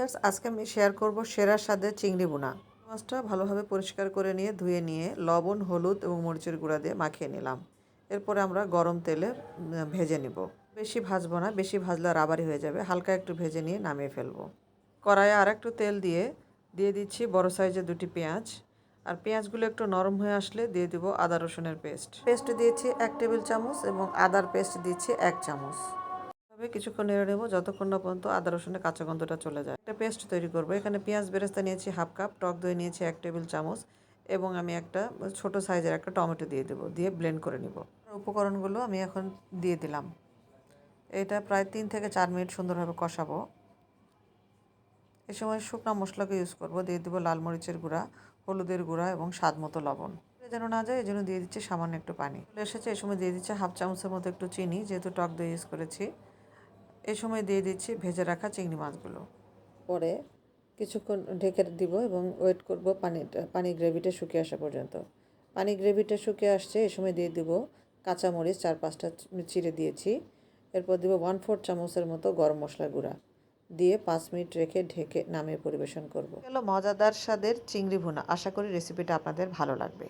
Viewers আজকে আমি share করব সেরার স্বাদে চিংড়ি বোনা মাছটা ভালোভাবে পরিষ্কার করে নিয়ে, ধুয়ে নিয়ে, লবণ, হলুদ এবং মরিচের গুঁড়া দিয়ে মাখিয়ে নিলাম। এরপরে আমরা গরম তেলে ভেজে নিব। বেশি ভাজবো না, বেশি ভাজলে রাবারি হয়ে যাবে। হালকা একটু ভেজে নিয়ে নামিয়ে ফেলব। কড়াইয়ে আর একটু তেল দিয়ে দিয়ে দিচ্ছি বড় সাইজের দুটি পেঁয়াজ। আর পেঁয়াজগুলো একটু নরম হয়ে আসলে দিয়ে দিব আদা রসুনের পেস্ট। পেস্ট দিয়েছি এক টেবিল চামচ এবং আদার পেস্ট দিচ্ছি এক চামচ। তবে কিছুক্ষণ নেড়ে নেব, যতক্ষণ না পর্যন্ত আদা, রসুনের কাঁচা গন্ধটা চলে যায়। একটা পেস্ট তৈরি করব। এখানে পেঁয়াজ, বেরেস্তা নিয়েছি হাফ কাপ টক দই নিয়েছি এক টেবিল চামচ এবং আমি একটা ছোট সাইজের একটা টমেটো দিয়ে দেবো, দিয়ে ব্লেন্ড করে নিব। উপকরণগুলো আমি এখন দিয়ে দিলাম। এটা প্রায় তিন থেকে চার মিনিট সুন্দরভাবে কষাবো। এ সময় শুকনো মশলাকে ইউজ করব, দিয়ে দেবো লাল মরিচের গুঁড়া, হলুদের গুঁড়া এবং স্বাদ মতো লবণ। যেন না যায় এই জন্য দিয়ে দিচ্ছি সামান্য একটু পানি। এসেছে এই সময় দিয়ে দিচ্ছি হাফ চামচের মতো একটু চিনি, যেহেতু টক দই ইউজ করেছি। এই সময় দিয়ে দিচ্ছি ভেজে রাখা চিংড়ি মাছগুলো। পরে কিছুক্ষণ ঢেকে দিব এবং ওয়েট করব পানিটা পানি গ্রেভিটা শুকিয়ে আসা পর্যন্ত। পানি গ্রেভিটা শুকিয়ে আসছে এ সময় দিয়ে দিব কাঁচামরিচ চার পাঁচটা চিড়ে দিয়েছি। এরপর দিব ওয়ান ফোর চামচের মতো গরম মশলা গুঁড়া। দিয়ে পাঁচ মিনিট রেখে ঢেকে নামিয়ে পরিবেশন করব। হলো মজাদার স্বাদের চিংড়ি ভুনা। আশা করি রেসিপিটা আপনাদের ভালো লাগবে।